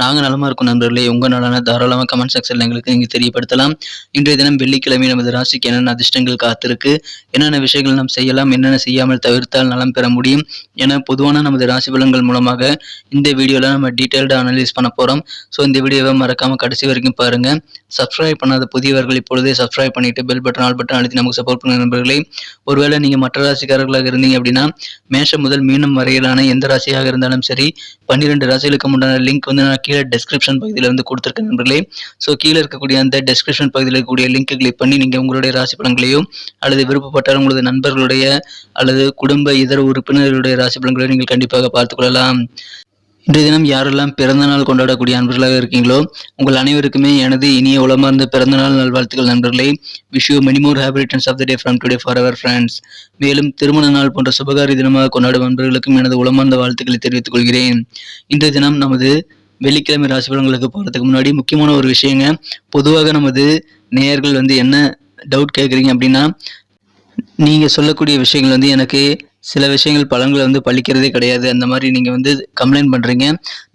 நாங்கள் நலமா இருக்கும் நண்பர்களே. உங்க நலனை தாராளமாக கமெண்ட் செக்ஷனில் எங்களுக்கு நீங்கள் தெரியப்படுத்தலாம். இன்றைய தினம் வெள்ளிக்கிழமை நமது ராசிக்கு என்னென்ன அதிர்ஷ்டங்கள் காத்திருக்கு என்னென்ன விஷயங்கள் நாம் செய்யலாம் என்னென்ன செய்யாமல் தவிர்த்தால் நலம் பெற முடியும் என பொதுவான நமது ராசி பலன்கள் மூலமாக இந்த வீடியோவில் நம்ம டீட்டெயில்டாக அனலைஸ் பண்ண போறோம். ஸோ இந்த வீடியோவை மறக்காம கடைசி வரைக்கும் பாருங்க. சப்ஸ்கிரைப் பண்ணாத புதியவர்கள் இப்பொழுதே சப்ஸ்கிரைப் பண்ணிட்டு பெல் பட்டன் ஆல் பட்டன் அழுத்தி நமக்கு சப்போர்ட் பண்ணுங்க நண்பர்களே. ஒருவேளை நீங்க மற்ற ராசிக்காரர்களாக இருந்தீங்க அப்படின்னா மேஷம் முதல் மீனம் வரையிலான எந்த ராசியாக இருந்தாலும் சரி பன்னிரெண்டு ராசிகளுக்கு முன்னான லிங்க் வந்து நான் கீழே டெஸ்கிரிப்ஷன் பகுதியில் வந்து கொடுத்துருக்கேன் நண்பர்களே. ஸோ கீழே இருக்கக்கூடிய அந்த டெஸ்கிரிப்ஷன் பகுதியில் இருக்கக்கூடிய லிங்க் கிளிக் பண்ணி நீங்கள் உங்களுடைய ராசி பலன்களையும் அல்லது விருப்பப்பட்டால் உங்களது நண்பர்களுடைய அல்லது குடும்ப இதர உறுப்பினர்களுடைய ராசி பலன்களையும் நீங்கள் கண்டிப்பாக பார்த்துக்கொள்ளலாம் இன்றைய தினம் யாரெல்லாம் பிறந்த நாள் கொண்டாடக்கூடிய நண்பர்களாக இருக்கீங்களோ உங்கள் அனைவருக்குமே எனது இனிய உளமார்ந்த பிறந்தநாள் நல்வாழ்த்துக்கள் நண்பர்களே. Wish you many more happy returns of the day from today for our friends மேலும் திருமண நாள் போன்ற சுபகாரி தினமாக கொண்டாடும் நண்பர்களுக்கும் எனது உளமார்ந்த வாழ்த்துக்களை தெரிவித்துக் கொள்கிறேன். இன்றைய தினம் நமது வெள்ளிக்கிழமை ராசி பலன்களுக்கு போகிறதுக்கு முன்னாடி முக்கியமான ஒரு விஷயங்க. பொதுவாக நமது நேயர்கள் வந்து என்ன டவுட் கேட்குறீங்க அப்படின்னா நீங்கள் சொல்லக்கூடிய விஷயங்கள் வந்து எனக்கு சில விஷயங்கள் பலன்களை வந்து பழிக்கிறதே கிடையாது. அந்த மாதிரி நீங்கள் வந்து கம்ப்ளைண்ட் பண்ணுறீங்க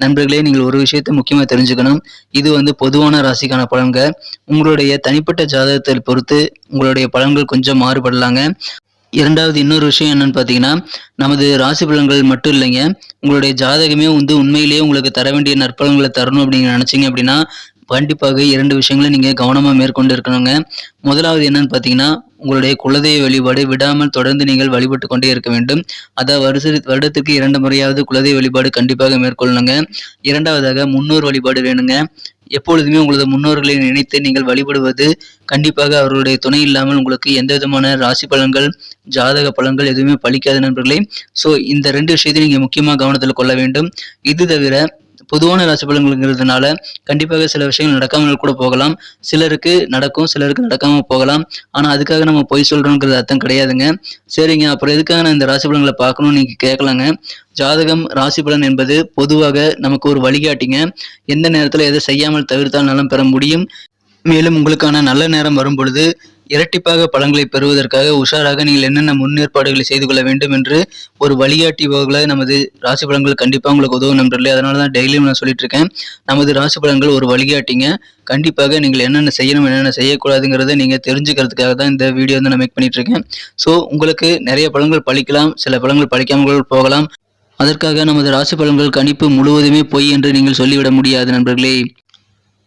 நண்பர்களே நீங்கள் ஒரு விஷயத்தை முக்கியமாக தெரிஞ்சுக்கணும். இது வந்து பொதுவான ராசிக்கான பலன்கள். உங்களுடைய தனிப்பட்ட ஜாதகத்தை பொறுத்து உங்களுடைய பலன்கள் கொஞ்சம் மாறுபடலாங்க. இரண்டாவது இன்னொரு விஷயம் என்னன்னு பார்த்தீங்கன்னா நமது ராசி பலன்கள் மட்டும் இல்லைங்க. உங்களுடைய ஜாதகமே வந்து உண்மையிலேயே உங்களுக்கு தர வேண்டிய நற்பலன்களை தரணும் அப்படின்னு நினச்சிங்க அப்படின்னா கண்டிப்பாக இரண்டு விஷயங்களை நீங்கள் கவனமாக மேற்கொண்டு இருக்கணுங்க. முதலாவது என்னன்னு பார்த்தீங்கன்னா உங்களுடைய குலதெய்வ வழிபாடு விடாமல் தொடர்ந்து நீங்கள் வழிபட்டு கொண்டே இருக்க வேண்டும். அதாவது வருஷ வருடத்துக்கு இரண்டு முறையாவது குலதெய்வ வழிபாடு கண்டிப்பாக மேற்கொள்ளணுங்க. இரண்டாவதாக முன்னோர் வழிபாடு வேணுங்க. எப்பொழுதுமே உங்களது முன்னோர்களை நினைத்து நீங்கள் வழிபடுவது கண்டிப்பாக அவர்களுடைய துணை இல்லாமல் உங்களுக்கு எந்த விதமான ராசி பலன்கள் ஜாதக பலன்கள் எதுவுமே பலிக்காத நண்பர்களே. ஸோ இந்த ரெண்டு விஷயத்தையும் நீங்கள் முக்கியமாக கவனத்தில் கொள்ள வேண்டும். இது தவிர பொதுவான ராசி பலன்களுங்கிறதுனால கண்டிப்பாக சில விஷயங்கள் நடக்காமல் கூட போகலாம். சிலருக்கு நடக்கும் சிலருக்கு நடக்காமல் போகலாம். ஆனா அதுக்காக நம்ம பொய் சொல்கிறோங்கிறது அர்த்தம் கிடையாதுங்க. சரிங்க அப்புறம் எதுக்காக நான் இந்த ராசி பலன்களை பார்க்கணும்னு நீங்க கேட்கலாங்க. ஜாதகம் ராசி பலன் என்பது பொதுவாக நமக்கு ஒரு வழிகாட்டிங்க. எந்த நேரத்தில் எதை செய்யாமல் தவிர்த்தால் நலம் பெற முடியும்? மேலும் உங்களுக்கான நல்ல நேரம் வரும் பொழுது இரட்டிப்பாக பழங்களை பெறுவதற்காக உஷாராக நீங்கள் என்னென்ன முன்னேற்பாடுகளை செய்து கொள்ள வேண்டும் என்று ஒரு வழிகாட்டி போகல நமது ராசி பலன்கள் கண்டிப்பாக உங்களுக்கு உதவும் நண்பர்களே. அதனால தான் டெய்லியும் நான் சொல்லிட்டு இருக்கேன். நமது ராசி பலன்கள் ஒரு வழிகாட்டிங்க. கண்டிப்பாக நீங்கள் என்னென்ன செய்யணும் என்னென்ன செய்யக்கூடாதுங்கிறத நீங்கள் தெரிஞ்சுக்கிறதுக்காக தான் இந்த வீடியோ வந்து நான் மேக் பண்ணிட்டு இருக்கேன். ஸோ உங்களுக்கு நிறைய பழங்கள் பழிக்கலாம் சில பழங்கள் பழிக்காமல் போகலாம். அதற்காக நமது ராசி பலன்கள் கணிப்பு முழுவதுமே பொய் என்று நீங்கள் சொல்லிவிட முடியாது நண்பர்களே.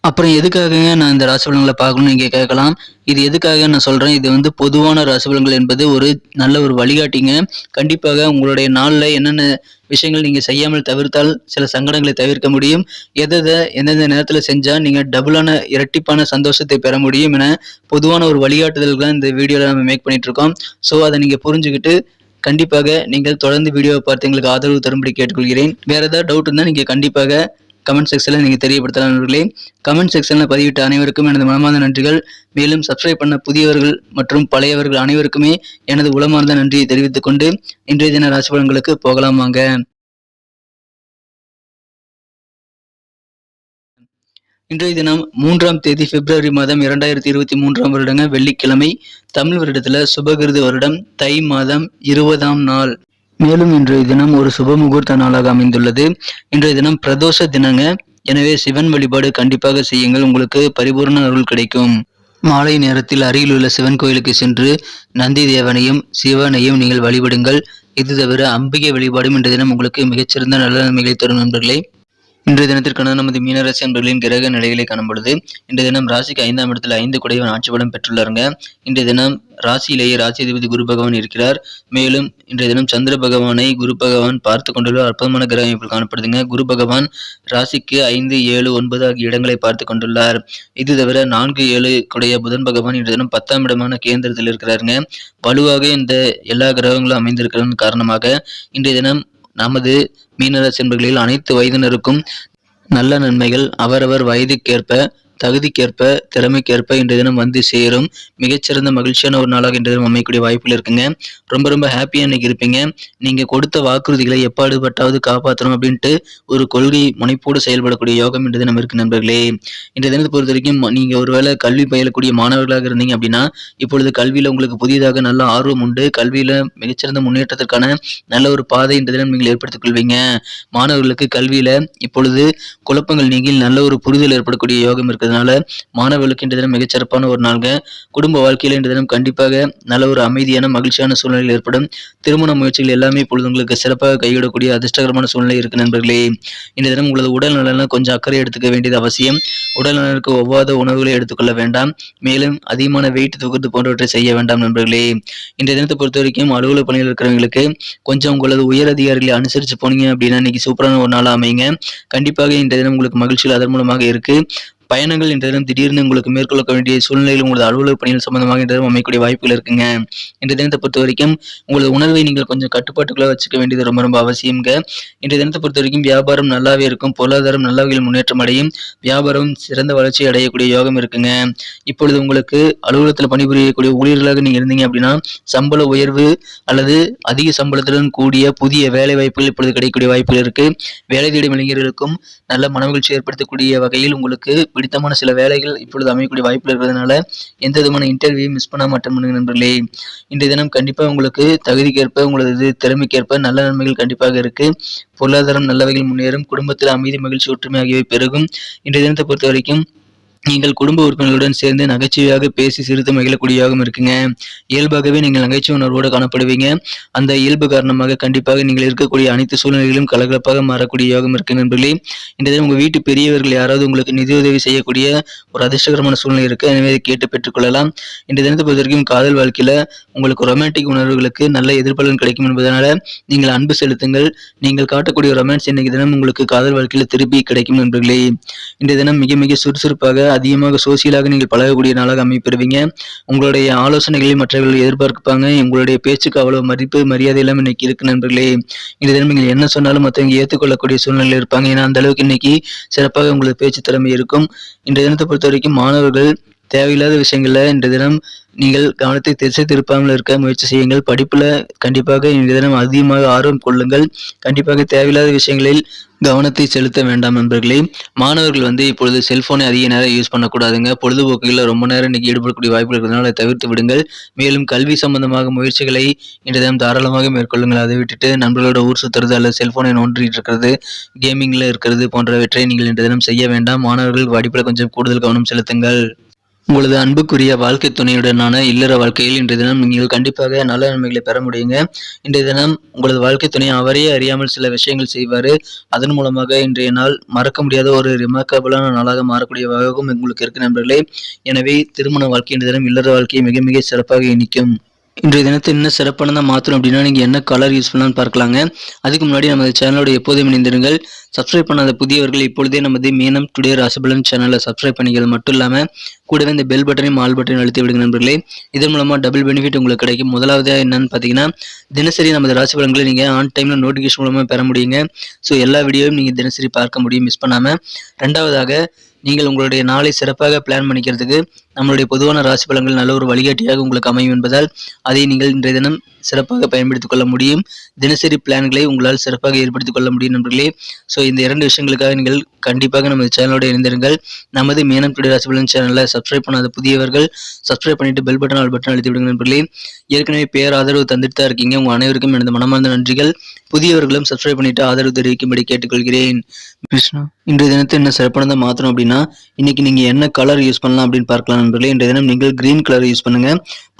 அப்புறம் எதுக்காகங்க நான் இந்த ராசி பலன்களை பார்க்கணும்னு நீங்கள் கேட்கலாம்? இது எதுக்காக நான் சொல்கிறேன் இது வந்து பொதுவான ராசி பலன்கள் என்பது ஒரு நல்ல ஒரு வழிகாட்டிங்க. கண்டிப்பாக உங்களுடைய நாளில் என்னென்ன விஷயங்கள் நீங்கள் செய்யாமல் தவிர்த்தால் சில சங்கடங்களை தவிர்க்க முடியும். எதை எந்தெந்த நேரத்தில் செஞ்சால் நீங்கள் டபுளான இரட்டிப்பான சந்தோஷத்தை பெற முடியும் என பொதுவான ஒரு வழிகாட்டுதல்களை இந்த வீடியோவில் நம்ம மேக் பண்ணிகிட்ருக்கோம் இருக்கோம் ஸோ அதை நீங்கள் புரிஞ்சுக்கிட்டு கண்டிப்பாக நீங்கள் தொடர்ந்து வீடியோவை பார்த்து எங்களுக்கு ஆதரவு தரும்படி கேட்டுக்கொள்கிறேன். வேறு ஏதாவது டவுட் இருந்தால் நீங்கள் கண்டிப்பாக கமெண்ட் செக்ஷனில் நீங்கள் தெரியப்படுத்தலாம் நண்பர்களே. கமெண்ட் செக்ஷனில் பதிவிட்ட அனைவருக்கும் எனது மனமார்ந்த நன்றிகள். மேலும் சப்ஸ்கிரைப் பண்ண புதியவர்கள் மற்றும் பழையவர்கள் அனைவருக்குமே எனது உளமார்ந்த நன்றியை தெரிவித்துக் கொண்டு இன்றைய தின ராசிபலன்களுக்கு போகலாமாங்க போகலாம் வாங்க. இன்றைய தினம் மூன்றாம் தேதி பிப்ரவரி மாதம் இரண்டாயிரத்தி இருபத்தி மூன்றாம் வருடங்க வெள்ளிக்கிழமை தமிழ் வருடத்துல சுபகிருது வருடம் தை மாதம் இருபதாம் நாள். மேலும் இன்றைய தினம் ஒரு சுப முகூர்த்த நாளாக அமைந்துள்ளது. இன்றைய தினம் பிரதோஷ தினங்க. எனவே சிவன் வழிபாடு கண்டிப்பாக செய்யுங்கள். உங்களுக்கு பரிபூர்ண அருள் கிடைக்கும். மாலை நேரத்தில் அருகில் உள்ள சிவன் கோயிலுக்கு சென்று நந்தி தேவனையும் சிவனையும் நீங்கள் வழிபடுங்கள். இது தவிர அம்பிகை வழிபாடும் இன்றைய தினம் உங்களுக்கு மிகச்சிறந்த நல்ல நன்மைகளை தரும் நண்பர்களே. இன்றைய தினத்திற்கான நமது மீனராசி அன்பர்களின் கிரக நிலைகளை காணும் பொழுது இன்றைய தினம் ராசிக்கு ஐந்தாம் இடத்துல ஐந்து குடைவன் ஆட்சி பலம் பெற்றுள்ளாருங்க. இன்றைய தினம் ராசியிலேயே ராசி அதிபதி குரு பகவான் இருக்கிறார். மேலும் இன்றைய தினம் சந்திர பகவானை குரு பகவான் பார்த்து கொண்டுள்ள அற்புதமான கிரக அமைப்பில் காணப்படுதுங்க. குரு பகவான் ராசிக்கு ஐந்து ஏழு ஒன்பது ஆகிய இடங்களை பார்த்து கொண்டுள்ளார். இது தவிர நான்கு ஏழு குடைய புதன் பகவான் இன்றைய தினம் பத்தாம் இடமான கேந்திரத்தில் இருக்கிறாருங்க. வலுவாக இந்த எல்லா கிரகங்களும் அமைந்திருக்கிறதன் காரணமாக இன்றைய தினம் நமது மீனராசி என்பர்களில் அனைத்து வயதினருக்கும் நல்ல நன்மைகள் அவரவர் வயதுக்கேற்ப தகுதிக்கேற்ப திறமைக்கேற்ப இன்றைய தினம் வந்து சேரும். மிகச்சிறந்த மகிழ்ச்சியான ஒரு நாளாக இன்றைய தினம் அமையக்கூடிய வாய்ப்புகள் இருக்குங்க. ரொம்ப ரொம்ப ஹாப்பியாக இன்னைக்கு இருப்பீங்க. நீங்கள் கொடுத்த வாக்குறுதிகளை எப்பாடுபட்டாவது காப்பாற்றணும் அப்படின்ட்டு ஒரு கொள்கை முனைப்போடு செயல்படக்கூடிய யோகம் இன்றைய தினம் இருக்கு நண்பர்களே. இன்றைய தினத்தை பொறுத்த வரைக்கும் நீங்கள் ஒருவேளை கல்வி பயிலக்கூடிய மாணவர்களாக இருந்தீங்க அப்படின்னா இப்பொழுது கல்வியில் உங்களுக்கு புதிதாக நல்ல ஆர்வம் உண்டு. கல்வியில் மிகச்சிறந்த முன்னேற்றத்திற்கான நல்ல ஒரு பாதை இன்றைய தினம் நீங்கள் ஏற்படுத்திக் கொள்வீங்க. மாணவர்களுக்கு கல்வியில் இப்பொழுது குழப்பங்கள் நீங்கி நல்ல ஒரு புரிதல் ஏற்படக்கூடிய யோகம் இருக்குது. இருக்கிறதுனால மாணவர்களுக்கு இன்றைய தினம் மிகச்சிறப்பான ஒரு நாள்ங்க. குடும்ப வாழ்க்கையில் இன்றைய தினம் கண்டிப்பாக நல்ல ஒரு அமைதியான மகிழ்ச்சியான சூழ்நிலை ஏற்படும். திருமண முயற்சிகள் எல்லாமே இப்பொழுது உங்களுக்கு சிறப்பாக கைவிடக்கூடிய அதிர்ஷ்டகரமான சூழ்நிலை இருக்கு நண்பர்களே. இன்றைய தினம் உங்களது உடல் நலனில் கொஞ்சம் அக்கறை எடுத்துக்க வேண்டியது அவசியம். உடல் நலனுக்கு ஒவ்வாத உணவுகளை எடுத்துக்கொள்ள வேண்டாம். மேலும் அதிகமான வெயிட் தொகுத்து போன்றவற்றை செய்ய வேண்டாம் நண்பர்களே. இன்றைய தினத்தை பொறுத்த வரைக்கும் அலுவலக பணியில் இருக்கிறவங்களுக்கு கொஞ்சம் உங்களது உயர் அதிகாரிகளை அனுசரித்து போனீங்க அப்படின்னா இன்னைக்கு சூப்பரான ஒரு நாள் அமைங்க கண்டிப்பாக இன்றைய தினம் உங்களுக்கு மகிழ்ச்சியில் அதன் மூலமாக இருக்கு. பயணங்கள் இன்றைய திடீர்னு உங்களுக்கு மேற்கொள்ள வேண்டிய சூழ்நிலையில் உங்களது அலுவலக பணிகள் சம்பந்தமாக என்றதும் அமைக்கக்கூடிய வாய்ப்புகள் இருக்குங்க. இன்றைய தினத்தை பொறுத்த வரைக்கும் உங்களது உணர்வை நீங்கள் கொஞ்சம் கட்டுப்பாட்டுக்குள்ள வச்சுக்க வேண்டியது ரொம்ப ரொம்ப அவசியம்ங்க. இன்றைய தினத்தை பொறுத்த வரைக்கும் வியாபாரம் நல்லாவே இருக்கும். பொருளாதாரம் நல்ல வகையில் முன்னேற்றம் அடையும். வியாபாரம் சிறந்த வளர்ச்சி அடையக்கூடிய யோகம் இருக்குங்க. இப்பொழுது உங்களுக்கு அலுவலகத்தில் பணிபுரியக்கூடிய ஊழியர்களாக நீங்கள் இருந்தீங்க அப்படின்னா சம்பள உயர்வு அல்லது அதிக சம்பளத்துடன் கூடிய புதிய வேலை வாய்ப்புகள் இப்பொழுது கிடைக்கக்கூடிய வாய்ப்புகள் இருக்கு. வேலை தேடும் இளைஞர்களுக்கும் நல்ல மனமகிழ்ச்சி ஏற்படுத்தக்கூடிய வகையில் உங்களுக்கு பிடித்தமான சில வேலைகள் இப்பொழுது அமையக்கூடிய வாய்ப்புகள் இருக்கிறதுனால எந்த விதமான இன்டர்வியூ மிஸ் பண்ண அட்டன் பண்ணுங்க நண்பர்களே. இன்றைய தினம் கண்டிப்பாக உங்களுக்கு தகுதிக்கேற்ப உங்களது திறமைக்கேற்ப நல்ல நன்மைகள் கண்டிப்பாக இருக்கு. பொருளாதாரம் நல்ல வகையில் முன்னேறும் குடும்பத்தில் அமைதி மகிழ்ச்சி ஒற்றுமை ஆகியவை பெருகும். இன்றைய தினத்தை பொறுத்த வரைக்கும் நீங்கள் குடும்ப உறுப்பினர்களுடன் சேர்ந்து நகைச்சுவையாக பேசி சிரித்து மகிழக்கூடியதாகவும் இருக்குங்க. இயல்பாகவே நீங்கள் நகைச்சுவை உணர்வோடு காணப்படுவீங்க. அந்த இயல்பு காரணமாக கண்டிப்பாக நீங்கள் இருக்கக்கூடிய அனைத்து சூழ்நிலைகளும் கலகலப்பாக மாறக்கூடியதாகவும் இருக்கு நண்பர்களே. இந்த தினம் உங்கள் வீட்டு பெரியவர்கள் யாராவது உங்களுக்கு நிதியுதவி செய்யக்கூடிய ஒரு அதிர்ஷ்டகரமான சூழ்நிலை இருக்கு. எனவே கேட்டு பெற்றுக்கொள்ளலாம். இந்த தினத்தை பொறுத்த வரைக்கும் காதல் வாழ்க்கையில் உங்களுக்கு ரொமான்டிக் உணர்வுகளுக்கு நல்ல எதிர்பலன் கிடைக்கும் என்பதனால நீங்கள் அன்பு செலுத்துங்கள். நீங்கள் காட்டக்கூடிய ரொமான்ஸ் இன்னைக்கு தினம் உங்களுக்கு காதல் வாழ்க்கையில் திருப்பி கிடைக்கும் நண்பர்களே. இந்த தினம் மிக மிக சுறுசுறுப்பாக அதிகமாக சோசியலாக நீங்கள் பழகக்கூடிய நாளாக அமைப்பெறுவீங்க உங்களுடைய ஆலோசனைகளை மற்றவர்கள் எதிர்பார்ப்பாங்க. உங்களுடைய பேச்சுக்கு அவ்வளவு மதிப்பு மரியாதை எல்லாம் இன்னைக்கு இருக்கு நண்பர்களே. இந்த தினம் நீங்கள் என்ன சொன்னாலும் மற்றவங்க ஏற்றுக்கொள்ளக்கூடிய சூழ்நிலை இருப்பாங்க. ஏன்னா அந்த அளவுக்கு இன்னைக்கு சிறப்பாக உங்களது பேச்சு திறமை இருக்கும். இந்த தினத்தை பொறுத்த வரைக்கும் மாணவர்கள் தேவையில்லாத விஷயங்களில் இன்று தினம் நீங்கள் கவனத்தை திசை திருப்பாமல் இருக்க முயற்சி செய்யுங்கள். படிப்பில் கண்டிப்பாக இன்று தினம் அதிகமாக ஆர்வம் கொள்ளுங்கள். கண்டிப்பாக தேவையில்லாத விஷயங்களில் கவனத்தை செலுத்த வேண்டாம் நண்பர்களே. மாணவர்கள் வந்து இப்பொழுது செல்போனை அதிக நேரம் யூஸ் பண்ணக்கூடாதுங்க. பொழுதுபோக்குகளில் ரொம்ப நேரம் இன்னைக்கு ஈடுபடக்கூடிய வாய்ப்பு இருக்கிறதுனால அதை தவிர்த்து விடுங்கள். மேலும் கல்வி சம்பந்தமாக முயற்சிகளை இன்று தினம் தாராளமாக மேற்கொள்ளுங்கள். அதை விட்டுட்டு நண்பர்களோட ஊர் சுற்றுறது அல்லது செல்போனை நோண்டிட்டு இருக்கிறது கேமிங்கில் இருக்கிறது போன்றவற்றை நீங்கள் இன்று தினம் செய்ய வேண்டாம். மாணவர்கள் படிப்பில் கொஞ்சம் கூடுதல் கவனம் செலுத்துங்கள். உங்களது அன்புக்குரிய வாழ்க்கை துணையுடனான இல்லற வாழ்க்கையில் இன்றைய தினம் நீங்கள் கண்டிப்பாக நல்ல நன்மைகளை பெற முடியுங்க. இன்றைய தினம் உங்களது வாழ்க்கை துணை அவரே அறியாமல் சில விஷயங்கள் செய்வார். அதன் மூலமாக இன்றைய நாள் மறக்க முடியாத ஒரு ரிமார்க்கபிளான நாளாக மாறக்கூடிய வகையும் உங்களுக்கு இருக்கு நண்பர்களே. எனவே திருமண வாழ்க்கை இன்றைய தினம் இல்லற வாழ்க்கையை மிக மிக சிறப்பாக இணைக்கும் இன்றைய தினத்தை இன்னும் சிறப்பானதாக மாற்றணும் அப்படின்னா நீங்கள் என்ன கலர் யூஸ் பண்ணலாம்னு பார்க்கலாங்க. அதுக்கு முன்னாடி நமது சேனலோட எப்போதும் இணைந்திருங்கள். சப்ஸ்கிரைப் பண்ணாத புதியவர்கள் இப்பொழுதே நமது மீனம் டுடே ராசிபலன் சேனலை சப்ஸ்கிரைப் பண்ணிக்கிறது மட்டும் இல்லாமல் கூடவே இந்த பெல் பட்டனையும் ஆல் பட்டனையும் அழுத்தி விடுங்க நண்பர்களே. இதன் மூலமாக டபுள் பெனிஃபிட் உங்களுக்கு கிடைக்கும். முதலாவது என்னன்னு பார்த்தீங்கன்னா தினசரி நமது ராசி பலன்களை நீங்கள் ஆன் டைமில் நோட்டிஃபிகேஷன் மூலமாக பெற முடியுங்க. ஸோ எல்லா வீடியோவும் நீங்கள் தினசரி பார்க்க முடியும். மிஸ் பண்ணாமல் ரெண்டாவதாக நீங்கள் உங்களுடைய நாளை சிறப்பாக பிளான் பண்ணிக்கிறதுக்கு நம்மளுடைய பொதுவான ராசி பலன்கள் நல்ல ஒரு வழிகாட்டியாக உங்களுக்கு அமையும் என்பதால் அதை நீங்கள் இன்றைய தினம் சிறப்பாக பயன்படுத்திக் கொள்ள முடியும். தினசரி பிளான்களை உங்களால் சிறப்பாக ஏற்படுத்திக் கொள்ள முடியும் நண்பர்களே. ஸோ இந்த இரண்டு விஷயங்களுக்காக நீங்கள் கண்டிப்பாக நமது சேனலோட இணைந்திருங்கள். நமது மீனம் டுடே ராசி பலன் சேனலில் சப்ஸ்கிரைப் பண்ணாத புதியவர்கள் சப்ஸ்கிரைப் பண்ணிட்டு பெல் பட்டன் ஆல் பட்டன் அழுத்தி விடுங்க நண்பர்களே. ஏற்கனவே பேர் ஆதரவு தந்துட்டு தான் இருக்கீங்க. உங்கள் அனைவருக்கும் எனது மனமார்ந்த நன்றிகள். புதியவர்களும் சப்ஸ்கிரைப் பண்ணிட்டு ஆதரவு தெரிவிக்கும்படி கேட்டுக்கொள்கிறேன். விஷ்ணு இன்றைய தினத்தை என்ன சிறப்பானதை மாற்றணும் அப்படின்னா இன்னைக்கு நீங்க என்ன கலர் யூஸ் பண்ணலாம் அப்படின்னு பார்க்கலாம் நண்பர்களே. இன்றைய தினம் நீங்கள் கிரீன் கலர் யூஸ் பண்ணுங்க.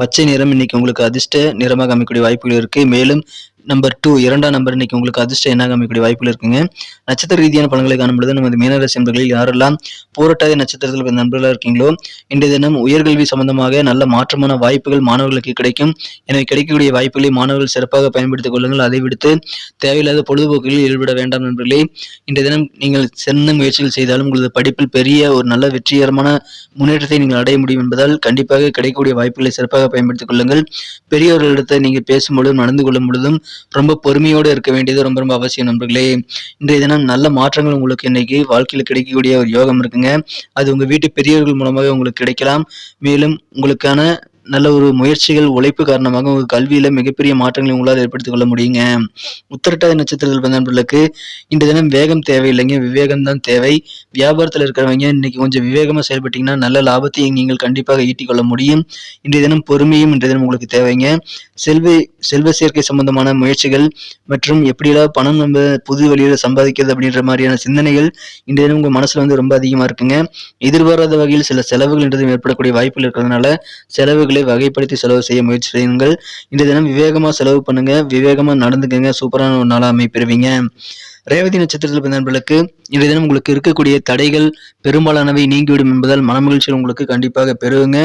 பச்சை நிறம் இன்னைக்கு உங்களுக்கு அதிர்ஷ்ட நிறமாக அமைக்கக்கூடிய வாய்ப்புகள் இருக்கு. மேலும் நம்பர் டூ இரண்டாம் நம்பர் இன்னைக்கு உங்களுக்கு அதிர்ஷ்டம் என்ன அமைக்கக்கூடிய வாய்ப்புகள் இருக்குங்க. நட்சத்திர ரீதியான பலன்களை காணும்பொழுது நமது மீனராசி நண்பர்களில் யாரெல்லாம் போராட்டாத நட்சத்திரத்தில் நண்பர்களாக இருக்கீங்களோ இன்றைய தினம் உயர்கல்வி சம்பந்தமாக நல்ல மாற்றமான வாய்ப்புகள் மாணவர்களுக்கு கிடைக்கும். எனவே கிடைக்கக்கூடிய வாய்ப்புகளை மாணவர்கள் சிறப்பாக பயன்படுத்திக் கொள்ளுங்கள். அதை விடுத்து தேவையில்லாத பொழுதுபோக்குகளில் ஈடுபட வேண்டாம் நண்பர்களே. இன்றைய தினம் நீங்கள் சிறந்த முயற்சிகள் செய்தாலும் உங்களது படிப்பில் பெரிய ஒரு நல்ல வெற்றிகரமான முன்னேற்றத்தை நீங்கள் அடைய முடியும் என்பதால் கண்டிப்பாக கிடைக்கக்கூடிய வாய்ப்புகளை சிறப்பாக பயன்படுத்திக் கொள்ளுங்கள். பெரியவர்களிடத்தை நீங்கள் பேசும் பொழுதும் நடந்து கொள்ளும் பொழுதும் ரொம்ப பொறுமையோடு இருக்க வேண்டியது ரொம்ப ரொம்ப அவசியம் நண்பர்களே. இன்றைய தினம் நல்ல மாற்றங்கள் உங்களுக்கு இன்னைக்கு வாழ்க்கையில் கிடைக்கக்கூடிய ஒரு யோகம் இருக்குங்க. அது உங்க வீட்டு பெரியவர்கள் மூலமாகவே உங்களுக்கு கிடைக்கலாம். மேலும் உங்களுக்கான நல்ல ஒரு முயற்சிகள் உழைப்பு காரணமாக உங்க கல்வியில மிகப்பெரிய மாற்றங்களை உங்களால் ஏற்படுத்திக் கொள்ள முடியுங்க. உத்திரட்டாதி நட்சத்திரத்தில் பிறந்த நண்பர்களுக்கு இந்த தினம் வேகம் தேவையில்லைங்க. விவேகம் தான் தேவை. வியாபாரத்தில் இருக்கிறவங்க இன்னைக்கு கொஞ்சம் விவேகமா செயல்பட்டீங்கன்னா நல்ல லாபத்தை நீங்கள் கண்டிப்பாக ஈட்டிக் கொள்ள முடியும். இன்றைய தினம் பொறுமையும் இன்றைய தினம் உங்களுக்கு தேவைங்க. செல்வ செல்வ சேர்க்கை சம்பந்தமான முயற்சிகள் மற்றும் எப்படியெல்லாம் பணம் நம்ம புது வழியில சம்பாதிக்கிறது அப்படின்ற மாதிரியான சிந்தனைகள் இன்றைய தினம் உங்க மனசுல வந்து ரொம்ப அதிகமா இருக்குங்க. எதிர்பாராத வகையில் சில செலவுகள் என்றதும் ஏற்படக்கூடிய வாய்ப்புகள் இருக்கிறதுனால செலவுகள் வகைப்படுத்தி செலவு செய்ய முயற்சி செய்யுங்கள். இந்த தினம் விவேகமா செலவு பண்ணுங்க. விவேகமா நடந்துக்கங்க. சூப்பரான ஒரு நாளாக அமைப்பெறுவீங்க. ரேவதி நட்சத்திரத்தில் பிறந்த நண்பர்களுக்கு இன்றைய தினம் உங்களுக்கு இருக்கக்கூடிய தடைகள் பெரும்பாலானவை நீங்கிவிடும் என்பதால் மனமகிழ்ச்சியில் உங்களுக்கு கண்டிப்பாக பெறுவீங்க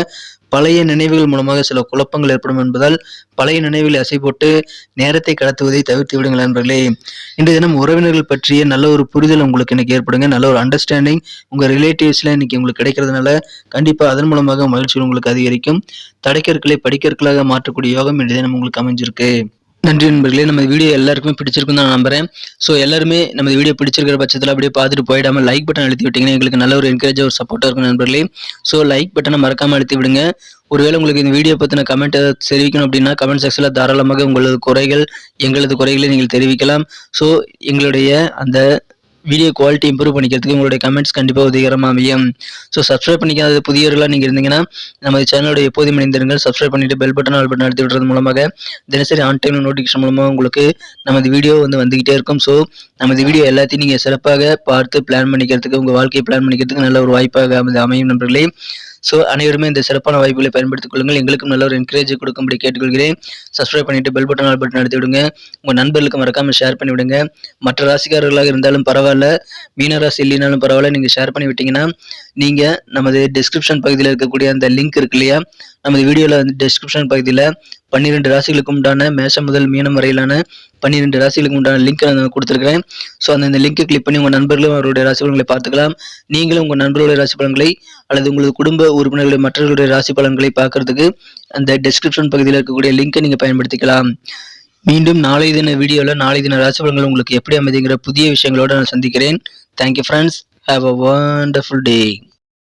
பழைய நினைவுகள் மூலமாக சில குழப்பங்கள் ஏற்படும் என்பதால் பழைய நினைவுகளை அசை போட்டு நேரத்தை கடத்துவதை தவிர்த்து விடுங்கள் நண்பர்களே. இன்றைய தினம் உறவினர்கள் பற்றிய நல்ல ஒரு புரிதல் உங்களுக்கு இன்னைக்கு ஏற்படுங்க. நல்ல ஒரு அண்டர்ஸ்டாண்டிங் உங்க ரிலேட்டிவ்ஸ்ல இன்னைக்கு உங்களுக்கு கிடைக்கிறதுனால கண்டிப்பா அதன் மூலமாக மகிழ்ச்சி உங்களுக்கு அதிகரிக்கும். தடைக்கற்களை படிக்கற்களாக மாற்றக்கூடிய யோகம் இன்றைய தினம் உங்களுக்கு அமைஞ்சிருக்கு. நன்றி நண்பர்களே. நம்ம வீடியோ எல்லாருக்குமே பிடிச்சிருக்கும் தான் நான் நம்புறேன். ஸோ எல்லாருமே நம்ம வீடியோ பிடிச்சிருக்கிற பட்சத்தில் அப்படியே பார்த்துட்டு போயிடாம லைக் பட்டன் அழுத்தி விட்டீங்கன்னா எங்களுக்கு நல்ல ஒரு என்கரேஜாக ஒரு சப்போர்ட்டாக இருக்கும் நண்பர்களே. ஸோ லைக் பட்டனை மறக்காமல் அழுத்தி விடுங்க. ஒருவேளை உங்களுக்கு இந்த வீடியோ பற்றின கமெண்ட் தெரிவிக்கணும் அப்படின்னா கமெண்ட் செக்ஷனில் தாராளமாக உங்களது குறைகள் எங்களது குறைகளை நீங்கள் தெரிவிக்கலாம். ஸோ எங்களுடைய அந்த வீடியோ குவாலிட்டி இம்ப்ரூவ் பண்ணிக்கிறதுக்கு உங்களுடைய கமெண்ட்ஸ் கண்டிப்பாக உதவிகரமாக அமையும். ஸோ சப்ஸ்கிரைப் பண்ணிக்காத புதியவர்களாக நீங்கள் இருந்தீங்கன்னா நமது சேனலோட எப்போதும் இணைந்திருங்கள். சப்ஸ்கிரைப் பண்ணிட்டு பெல் பட்டன் ஆல் பட்டன் அழுத்தி விடுறது மூலமாக தினசரி ஆன் டைம் நோட்டிஃபிகேஷன் மூலமாக உங்களுக்கு நமது வீடியோ வந்து வந்துகிட்டே இருக்கும். ஸோ நமது வீடியோ எல்லாத்தையும் நீங்கள் சிறப்பாக பார்த்து பிளான் பண்ணிக்கிறதுக்கு உங்கள் வாழ்க்கையை பிளான் பண்ணிக்கிறதுக்கு நல்ல ஒரு வாய்ப்பாக அமைது அமையும் நண்பர்களே. ஸோ அனைவருமே இந்த சிறப்பான வாய்ப்புகளை பயன்படுத்திக் கொள்ளுங்கள். எங்களுக்கும் நல்ல ஒரு என்கரேஜ் கொடுக்கும்படி கேட்டுக்கொள்கிறேன். சப்ஸ்கிரைப் பண்ணிட்டு பெல் பட்டன் ஆல் பட்டன் நடத்தி விடுங்க. உங்கள் நண்பர்களுக்கு மறக்காமல் ஷேர் பண்ணி விடுங்க. மற்ற ராசிக்காரர்களாக இருந்தாலும் பரவாயில்ல. மீனராசி இல்லைனாலும் பரவாயில்ல. நீங்கள் ஷேர் பண்ணி விட்டீங்கன்னா நீங்கள் நமது டிஸ்கிரிப்ஷன் பகுதியில் இருக்கக்கூடிய அந்த லிங்க் இருக்கு இல்லையா? நமது வீடியோவில் வந்து டிஸ்கிரிப்ஷன் பகுதியில் பன்னிரெண்டு ராசிகளுக்கு உண்டான மேஷம் முதல் மீனம் வரையிலான பன்னிரெண்டு ராசிகளுக்கு உண்டான லிங்க் நான் கொடுத்துருக்கிறேன். ஸோ அந்த லிங்கை கிளிக் பண்ணி உங்கள் நண்பர்களும் அவருடைய ராசி பலன்களை பார்த்துக்கலாம். நீங்களும் உங்கள் நண்பர்களுடைய ராசி பலன்களை அல்லது உங்களது குடும்ப உறுப்பினர்களுடைய மற்றவர்களுடைய ராசி பலன்களை பார்க்கறதுக்கு அந்த டிஸ்கிரிப்ஷன் பகுதியில் இருக்கக்கூடிய லிங்கை நீங்கள் பயன்படுத்திக்கலாம். மீண்டும் நாளை தின வீடியோவில் நாளை தின ராசி பலன்கள் உங்களுக்கு எப்படி அமைதிங்கிற புதிய விஷயங்களோட நான் சந்திக்கிறேன். Thank you friends have a wonderful day